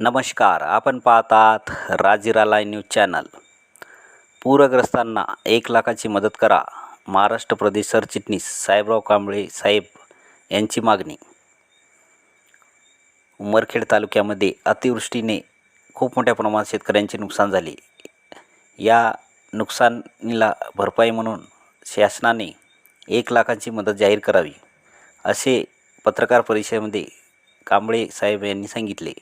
नमस्कार आपण पाहतात राजीरा लाईव्ह न्यूज चॅनल. पूरग्रस्तांना एक लाखाची मदत करा महाराष्ट्र प्रदेश सरचिटणीस साहेबराव कांबळे साहेब यांची मागणी. उमरखेड तालुक्यामध्ये अतिवृष्टीने खूप मोठ्या प्रमाणात शेतकऱ्यांचे नुकसान झाले. या नुकसानीला भरपाई म्हणून शासनाने एक लाखाची मदत जाहीर करावी असे पत्रकार परिषदेमध्ये कांबळे साहेब यांनी सांगितले.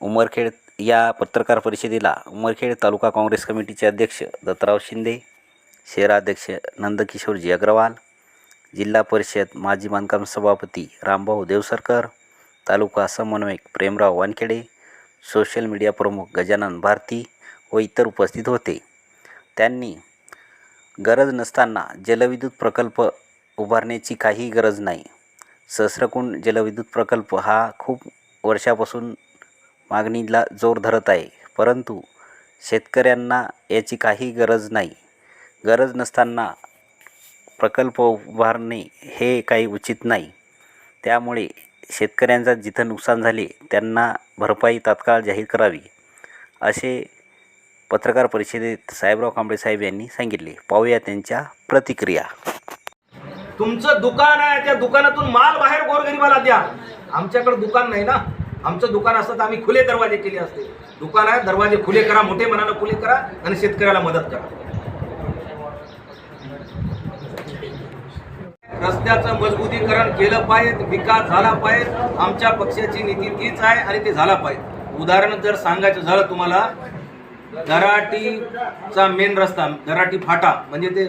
उमरखेड या पत्रकार परिषदेला उमरखेड तालुका काँग्रेस कमिटीचे अध्यक्ष दत्तराव शिंदे शहराध्यक्ष नंदकिशोरजी अग्रवाल जिल्हा परिषद माजी बांधकाम सभापती रामभाऊ देवसरकर तालुका समन्वयक प्रेमराव वानखेडे सोशल मीडिया प्रमुख गजानन भारती व इतर उपस्थित होते. त्यांनी गरज नसताना जलविद्युत प्रकल्प उभारण्याची काहीही गरज नाही. सहस्रकुंड जलविद्युत प्रकल्प हा खूप वर्षापासून मागणीला जोर धरत आहे. परंतु शेतकऱ्यांना याची काही गरज नाही. गरज नसताना प्रकल्प उभारणे हे काही उचित नाही. त्यामुळे शेतकऱ्यांचा जिथं नुकसान झाले त्यांना भरपाई तात्काळ जाहीर करावी असे पत्रकार परिषदेत साहेबराव कांबळे साहेब यांनी सांगितले. पाहूया त्यांच्या प्रतिक्रिया. तुमचं दुकान आहे त्या दुकानातून माल बाहेर गोरगरिबाला द्या. आमच्याकडे दुकान नाही ना. आमचं दुकान असतं तर आम्ही खुले दरवाजे केले असते. दुकान आहे दरवाजे खुले करा मोठे मनानं खुले करा आणि शेतकऱ्याला मदत करा. रस्त्याचं मजबूतीकरण केलं पाहिजे विकास झाला पाहिजे आमच्या पक्षाची नीती तीच आहे आणि ते झाला पाहिजे. उदाहरण जर सांगायचं झालं तुम्हाला दराटीचा मेन रस्ता दराटी फाटा म्हणजे ते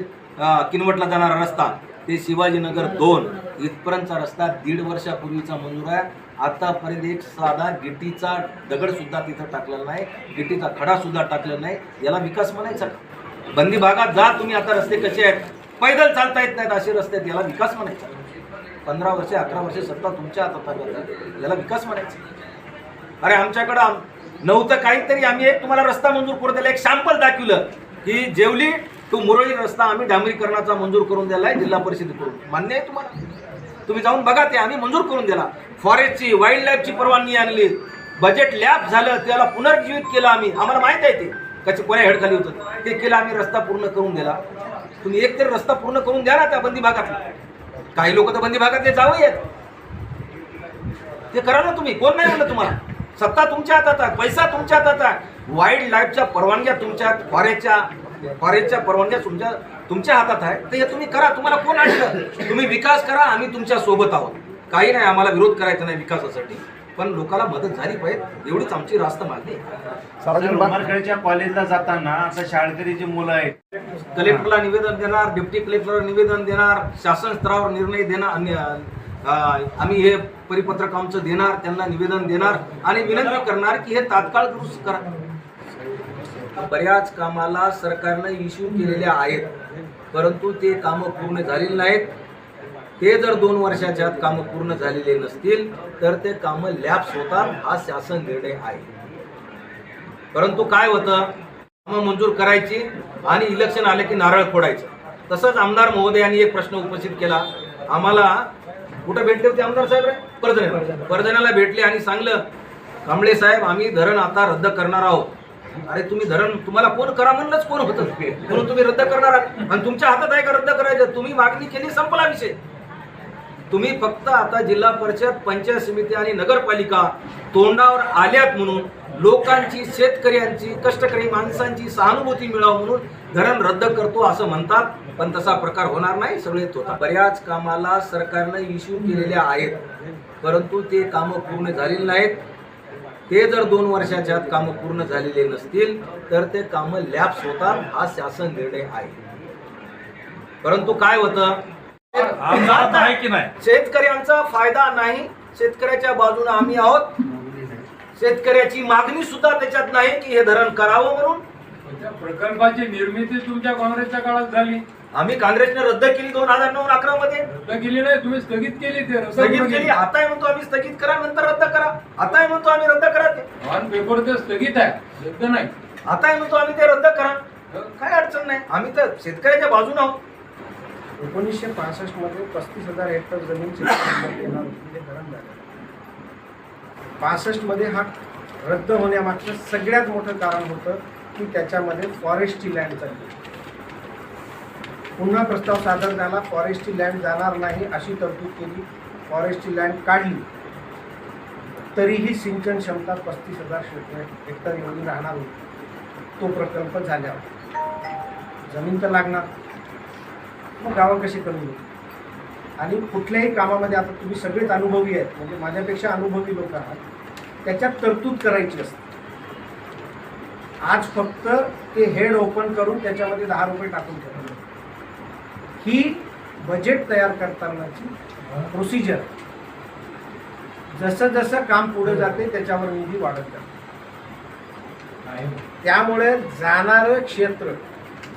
किनवटला जाणारा रस्ता ते शिवाजीनगर दोन इथपर्यंतचा रस्ता दीड वर्षापूर्वीचा मंजूर आहे. आतापर्यंत एक साधा गिटीचा दगडसुद्धा तिथं टाकलेला नाही. गिटीचा खडासुद्धा टाकलेला नाही. याला विकास म्हणायचा का? बंदी भागात जा तुम्ही आता रस्ते कसे आहेत? पैदल चालता येत नाहीत असे रस्ते आहेत. याला विकास म्हणायचा. पंधरा वर्षे अकरा वर्षे सत्ता तुमच्या हातात आहे. याला विकास म्हणायचं. अरे आमच्याकडं आम- नव्हतं काहीतरी. आम्ही एक तुम्हाला रस्ता मंजूर करून दिला. एक सॅम्पल दाखवलं की जेवली तो मुरळी रस्ता आम्ही डांबरीकरणाचा मंजूर करून दिला आहे जिल्हा परिषदेकडून. मान्य आहे तुम्हाला? तुम्ही जाऊन बघा ते आम्ही मंजूर करून दिला फॉरेस्टची वाईल्ड लाईफची परवानगी आणली. बजेट लॅब झालं त्याला पुनर्जीवित केलं आम्ही. आम्हाला माहीत आहे ते. कसे कोण्या हेडखाली होतं. ते केलं आम्ही रस्ता पूर्ण करून दिला. तुम्ही एक तरी रस्ता पूर्ण करून द्या ना त्या बंदी भागातला. काही लोक तर बंदी भागातले जावं येत ते करा ना तुम्ही. कोण नाही म्हणलं तुम्हाला? सत्ता तुमच्या हातात आहे. पैसा तुमच्या हातात आहे. वाईल्ड लाईफच्या परवानग्या तुमच्या फॉरेस्टच्या फॉरेस्टच्या परवानग्या तुमच्या तुमच्या हातात आहे तर हे तुम्ही करा. तुम्हाला कोण आणलं तुम्ही विकास करा आम्ही तुमच्यासोबत आहोत. काही नाही आम्हाला विरोध करायचा नाही विकासासाठी. पण लोकांना मदत झाली पाहिजे एवढीच आमची रास्त मागणी. उमरखेडच्या कॉलेजला जाताना आता शाळकरी जी मुलं आहेत कलेक्टरला निवेदन देणार डेप्टी कलेक्टरला निवेदन देणार शासन स्तरावर निर्णय देणार आम्ही हे परिपत्रक आमचं देणार त्यांना निवेदन देणार आणि विनंती करणार की हे तात्काळ दुरुस्त करा. बऱ्याच कामाला सरकारनं इश्यू केलेल्या आहेत. परंतु ते कामं पूर्ण झालेली नाहीत. ते जर दोन वर्षाच्या आत कामं पूर्ण झालेले नसतील तर ते कामं लॅप्स होतात हा शासन निर्णय आहे. परंतु काय होतं? कामं मंजूर करायची आणि इलेक्शन आले की नारळ फोडायचं. तसंच आमदार महोदयांनी एक प्रश्न उपस्थित केला. आम्हाला कुठं भेटले होते आमदार साहेब रे? परजण्याला. परजण्याला भेटले आणि सांगलं कांबळे साहेब आम्ही धरण आता रद्द करणार आहोत. अरे तुम्ही धरण तुम्हाला फोन करा म्हणलंच फोन होतं म्हणून तुम्ही रद्द करणार आहात. आणि तुमच्या हातात आहे का रद्द करायचं? तुम्ही मागणी केली संपला विषय. तुम्ही फक्त आता जिल्हा परिषद पंचायत समिती आणि नगरपालिका तोंडावर आल्यात म्हणून लोकांची शेतकऱ्यांची कष्टकरी माणसांची सहानुभूती मिळावं म्हणून धरण रद्द करतो असं म्हणतात. पण तसा प्रकार होणार नाही सगळे होता बऱ्याच कामाला सरकारनं इश्यू केलेल्या आहेत. परंतु ते कामं पूर्ण झालेली नाहीत. ते जर दोन वर्षाच्या आत कामं पूर्ण झालेले नसतील तर ते कामं लॅप्स होतात हा शासन निर्णय आहे. परंतु काय होतं? आमदार आहे की नाही? शेतकऱ्यांचा फायदा नाही शेतकऱ्याच्या बाजूने आम्ही आहोत. शेतकऱ्याची मागणी सुद्धा त्याच्यात नाही की हे धरण करावं म्हणून. प्रकल्पाची निर्मिती तुमच्या काँग्रेसच्या काळात झाली. आम्ही काँग्रेसने रद्द केली दोन हजार नऊ अकरा मध्ये. रद्द केली नाही तुम्ही स्थगित केली ते स्थगित केली. आताही म्हणतो आम्ही स्थगित करा नंतर रद्द करा. आताही म्हणतो आम्ही रद्द करा ते. ऑन पेपर ते स्थगित आहे रद्द नाही. आताही म्हणतो आम्ही ते रद्द करा. काय अडचण नाही. आम्ही तर शेतकऱ्याच्या बाजूने आहोत. एकोणीसशे पासष्टमध्ये पस्तीस हजार हेक्टर जमीन होती, ते झालं. पासष्टमध्ये हा रद्द होण्यामागचं सगळ्यात मोठं कारण होतं की त्याच्यामध्ये फॉरेस्टची लँड चालली. पुन्हा प्रस्ताव सादर झाला फॉरेस्टची लँड जाणार नाही अशी तरतूद केली फॉरेस्टची लँड काढली. तरीही सिंचन क्षमता पस्तीस हजार शेत- हेक्टर एवढी राहणार होती. तो प्रकल्प झाल्यावर. जमीन तर लागणार. मग गावं कशी कमी होती आणि कुठल्याही कामामध्ये आता तुम्ही सगळेच अनुभवी आहेत. म्हणजे माझ्यापेक्षा अनुभवी लोक आहात. त्याच्यात तरतूद करायची असते. आज फक्त ते हेड ओपन करून त्याच्यामध्ये दहा रुपये टाकून ठेवा. ही बजेट तयार करतानाची प्रोसिजर जसं जसं काम पुढे जाते त्याच्यावर निधी वाढत जाते. त्यामुळे जाणारं क्षेत्र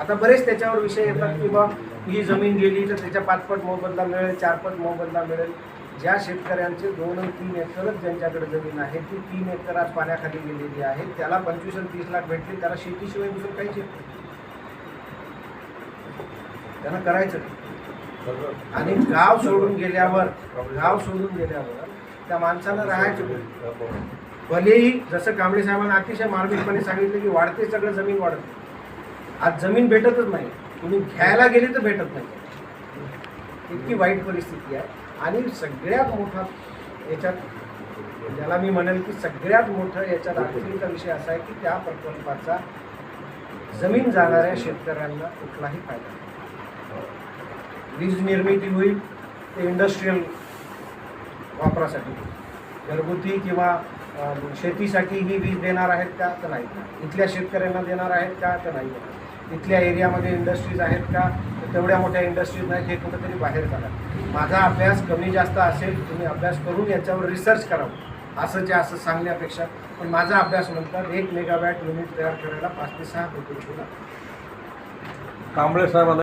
आता बरेच त्याच्यावर विषय येतात की बा ही जमीन गेली तर त्याच्या पाचपट मोबदला मिळेल चारपट मोबदला मिळेल. ज्या शेतकऱ्यांचे दोन आणि तीन एकरच ज्यांच्याकडे जमीन आहे ती तीन एकर आज पाण्याखाली गेलेली आहे त्याला पंचवीस आणि तीस लाख भेटले त्याला शेतीशिवाय दुसरं काहीच येत नाही. त्यांना करायचं. आणि गाव सोडून गेल्यावर गाव सोडून गेल्यावर त्या माणसाला राहायचं कुठे? भलेही जसं कांबळे साहेबांना अतिशय मार्मिकपणे सांगितलं की वाढते सगळं जमीन वाढते. आज जमीन भेटतच नाही. तुम्ही घ्यायला गेले तर भेटत नाही. इतकी वाईट परिस्थिती आहे. आणि सगळ्यात मोठा याच्यात ज्याला मी म्हणेल की सगळ्यात मोठं याच्यात अडचणीचा विषय असा आहे की त्या प्रकल्पाचा जमीन जाणाऱ्या शेतकऱ्यांना कुठलाही फायदा नाही. वीज निर्मिती होईल ते इंडस्ट्रीयल वापरासाठी घरगुती किंवा शेतीसाठी ही वीज देणार आहेत का तर नाही इथल्या शेतकऱ्यांना देणार आहेत का तर नाही देणार. इथल्या एरियामध्ये इंडस्ट्रीज आहेत का तर तेवढ्या मोठ्या इंडस्ट्रीज नाहीत हे कुठंतरी बाहेर काढा माझा अभ्यास कमी जास्त असेल तुम्ही अभ्यास करून याच्यावर रिसर्च करावं असं जे असं सांगण्यापेक्षा पण माझा अभ्यास नंतर एक मेगावॅट युनिट तयार करायला पाच ते सहा कोटी रुपये लागतात. कांबळे साहेबांना